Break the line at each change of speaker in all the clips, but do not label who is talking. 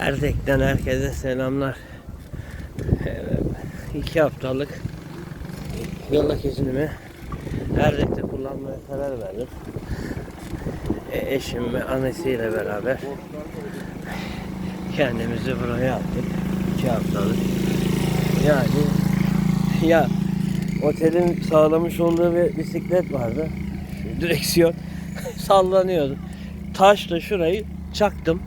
Erdek'ten herkese selamlar. İki haftalık yıllık iznimi Erdek'te kullanmaya karar verdim. E, eşim ve annesiyle beraber kendimizi buraya aldık. İki haftalık. Yani ya otelin sağlamış olduğu bir bisiklet vardı. Direksiyon sallanıyordu. Taşla şurayı çaktım.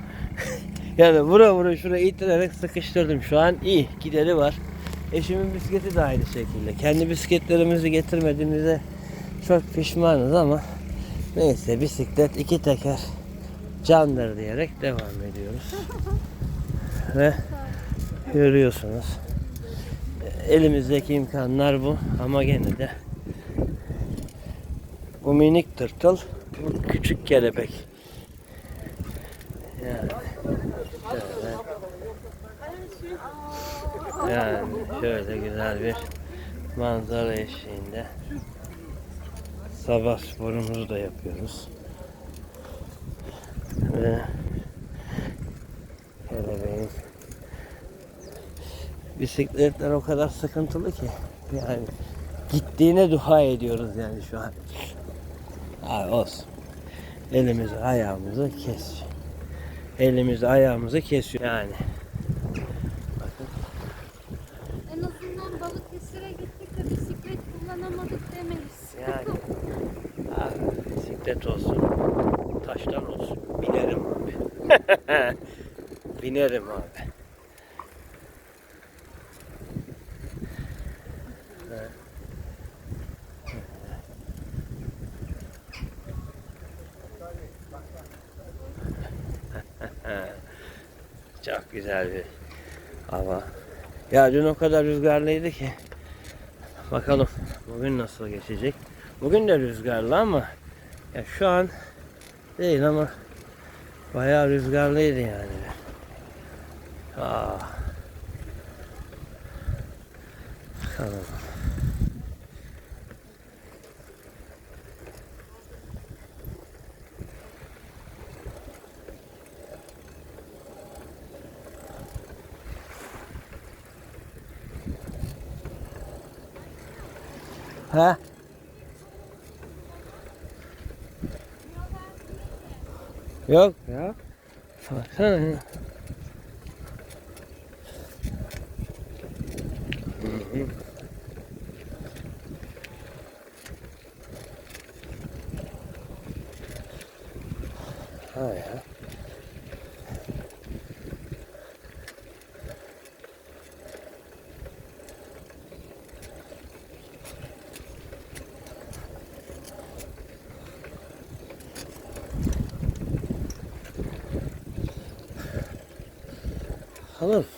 Yani vura vura şurayı itirerek sıkıştırdım. Şu an iyi. Gideri var. Eşimin bisikleti de aynı şekilde. Kendi bisikletlerimizi getirmediğimize çok pişmanız ama neyse bisiklet iki teker candır diyerek devam ediyoruz. Ve görüyorsunuz. Elimizdeki imkanlar bu ama gene de bu minik tırtıl bu küçük kelebek. Yani. Yani şöyle güzel bir manzara eşliğinde sabah sporumuzu da yapıyoruz. Ve kelebeğin bisikletler o kadar sıkıntılı ki yani gittiğine dua ediyoruz yani şu an. Abi olsun. Elimizi ayağımızı kes. Elimizi ayağımızı kesiyor yani.
Kullanamadık demeyiz.
yani. Abi, bisiklet olsun. Taştan olsun. Binerim abi. Binerim abi. Çok güzel bir hava. Ya dün o kadar rüzgarlıydı ki. Bakalım bugün nasıl geçecek. Bugün de rüzgarlı ama ya şu an değil ama bayağı rüzgarlıydı yani. Aa. Bakalım. Ha? Yok ya. Baksana ya. Hello.